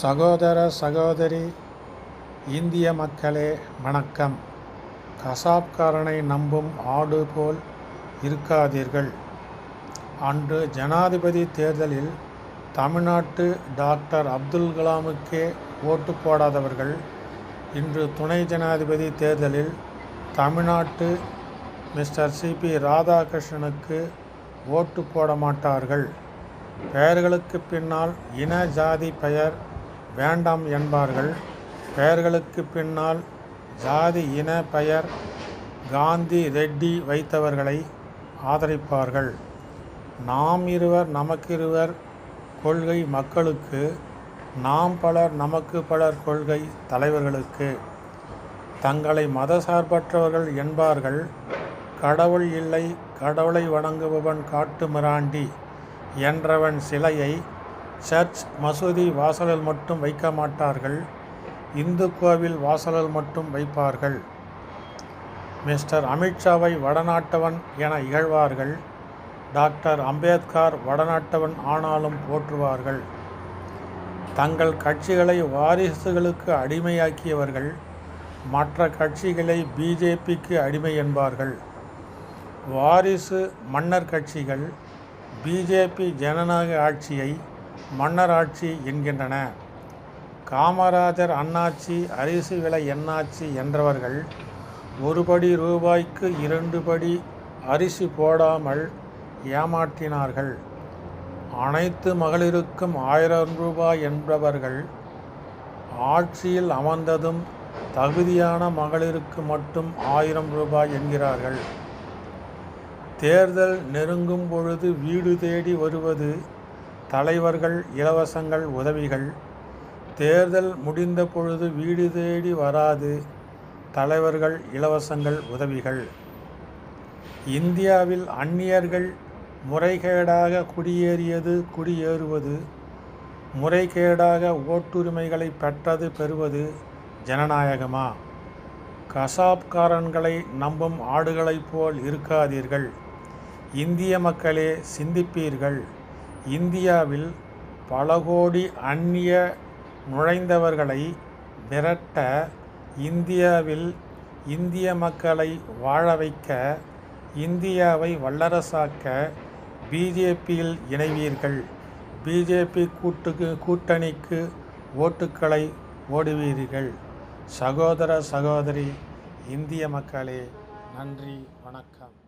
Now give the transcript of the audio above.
சகோதர சகோதரி இந்திய மக்களே வணக்கம். கசாப்காரனை நம்பும் ஆடு போல் இருக்காதீர்கள். அன்று ஜனாதிபதி தேர்தலில் தமிழ்நாட்டு டாக்டர் அப்துல் கலாமுக்கே ஓட்டு போடாதவர்கள் இன்று துணை ஜனாதிபதி தேர்தலில் தமிழ்நாட்டு மிஸ்டர் சிபி ராதாகிருஷ்ணனுக்கு ஓட்டு போட மாட்டார்கள் பெயர்களுக்கு பின்னால் இன ஜாதி பெயர் வேண்டாம் என்பார்கள். பெயர்களுக்கு பின்னால் ஜாதி இன பெயர் காந்தி ரெட்டி வைத்தவர்களை ஆதரிப்பார்கள். நாம் இருவர் நமக்கிருவர் கொள்கை மக்களுக்கு நாம் பலர் நமக்கு பலர் கொள்கை தலைவர்களுக்கு. தங்களை மதசார்பற்றவர்கள் என்பார்கள். கடவுள் இல்லை கடவுளை வணங்குபவன் காட்டு மிராண்டி என்றவன் சிலையை சர்ச் மசூதி வாசலில் மட்டும் வைக்க மாட்டார்கள் இந்து கோவில் வாசலில் மட்டும் வைப்பார்கள். மிஸ்டர் அமித்ஷாவை வடநாட்டவன் என இகழ்வார்கள். டாக்டர் அம்பேத்கர் வடநாட்டவன் ஆனாலும் போற்றுவார்கள். தங்கள் கட்சிகளை வாரிசுகளுக்கு அடிமையாக்கியவர்கள் மற்ற கட்சிகளை பிஜேபிக்கு அடிமை என்பார்கள். வாரிசு மன்னர் கட்சிகள் பிஜேபி ஜனநாயக ஆட்சியை மன்னர் ஆட்சி என்கின்றன. காமராஜர் அண்ணாச்சி அரிசி விலை எண்ணாச்சி என்றவர்கள் ஒரு படி ரூபாய்க்கு இரண்டு படி அரிசி போடாமல் ஏமாற்றினார்கள். அனைத்து மகளிருக்கும் ஆயிரம் ரூபாய் என்பவர்கள் ஆட்சியில் அமர்ந்ததும் தகுதியான மகளிருக்கு மட்டும் ஆயிரம் ரூபாய் என்கிறார்கள். தேர்தல் நெருங்கும் பொழுது வீடு தேடி வருவது தலைவர்கள் இலவசங்கள் உதவிகள். தேர்தல் முடிந்த பொழுது வீடு தேடி வராது தலைவர்கள் இலவசங்கள் உதவிகள். இந்தியாவில் அந்நியர்கள் முறைகேடாக குடியேறியது குடியேறுவது. முறைகேடாக ஓட்டுரிமைகளை பெற்றது பெறுவது ஜனநாயகமா? கசாப்காரன்களை நம்பும் ஆடுகளைப் போல் இருக்காதீர்கள். இந்திய மக்களே சிந்திப்பீர்கள். இந்தியாவில் பல கோடி அந்நிய நுழைந்தவர்களை விரட்ட இந்தியாவில் இந்திய மக்களை வாழ வைக்க இந்தியாவை வல்லரசாக்க பிஜேபியில் இணைவீர்கள். பிஜேபி கூட்டுக்கு கூட்டணிக்கு ஓட்டுக்களை ஓடுவீர்கள். சகோதர சகோதரி இந்திய மக்களே நன்றி வணக்கம்.